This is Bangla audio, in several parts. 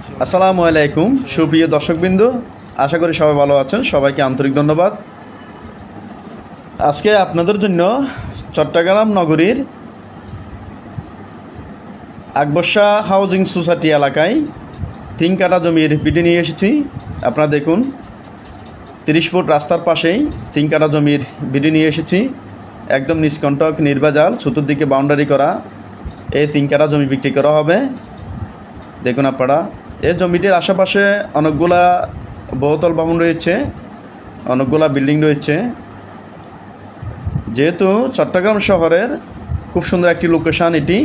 আসসালামু আলাইকুম, সুপ্রিয় দর্শকবৃন্দ। আশা করি সবাই ভালো আছেন। সবাইকে আন্তরিক ধন্যবাদ। আজকে আপনাদের জন্য চট্টগ্রাম নগরীর আকবর্ষা হাউজিং সোসাইটি এলাকায় তিন কাটা জমির বিডি নিয়ে এসেছি। আপনারা দেখুন, তিরিশ ফুট রাস্তার পাশেই তিন কাটা জমির বিডি নিয়ে এসেছি। একদম নিষ্কণ্টক, নির্বাজাল, চতুর্দিকে বাউন্ডারি করা এই তিন কাটা জমি বিক্রি করা হবে। দেখুন আপনারা এই জমিটির আশেপাশে অনেকগুলা বহুতল ভবন রয়েছে, অনেকগুলা বিল্ডিং রয়েছে। যেহেতু চট্টগ্রাম শহরের খুব সুন্দর একটি লোকেশান এটি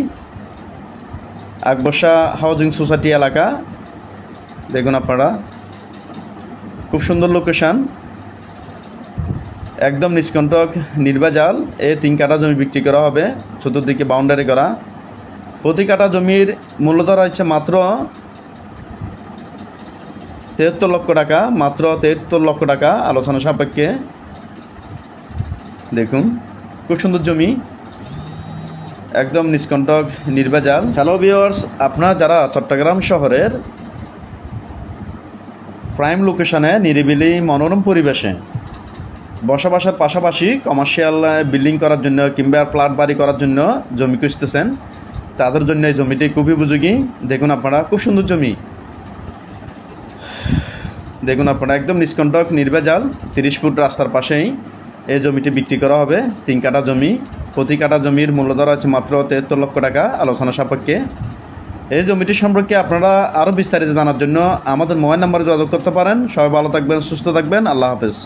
আকবর্ষা হাউজিং সোসাইটি এলাকা, দেখুন আপনারা। খুব সুন্দর লোকেশান একদম নিষ্কণ্টক নির্বাজাল এই তিন কাটা জমি বিক্রি করা হবে, চতুর্দিকে বাউন্ডারি করা। প্রতি কাটা জমির মূল্যধর হচ্ছে মাত্র তেহাত্তর লক্ষ টাকা, মাত্র তেহাত্তর লক্ষ টাকা আলোচনা সাপেক্ষে। দেখুন, খুব সুন্দর জমি। একদম নিষ্কণ্টক নির্বাজাল হ্যালো ভিওয়ার্স আপনারা যারা চট্টগ্রাম শহরের প্রাইম লোকেশনে নিরিবিলি মনোরম পরিবেশে বসবাসের পাশাপাশি কমার্শিয়াল বিল্ডিং করার জন্য কিংবা ফ্ল্যাট বাড়ি করার জন্য জমি খুঁজতেছেন, তাদের জন্য এই জমিটি খুবই উপযোগী। দেখুন আপনারা, খুব সুন্দর জমি। দেখুন আপনারা, একদম নিষ্কণ্টক নির্বেজাল তিরিশ ফুট রাস্তার পাশেই এই জমিটি বিক্রি করা হবে। তিন কাটা জমি, প্রতি কাটা জমির মূল্যধর আছে মাত্র তেহাত্তর লক্ষ টাকা, আলোচনা সাপেক্ষে। এই জমিটি সম্পর্কে আপনারা আরও বিস্তারিত জানার জন্য আমাদের মোবাইল নাম্বারে যোগাযোগ করতে পারেন। সবাই ভালো থাকবেন, সুস্থ থাকবেন। আল্লাহ হাফেজ।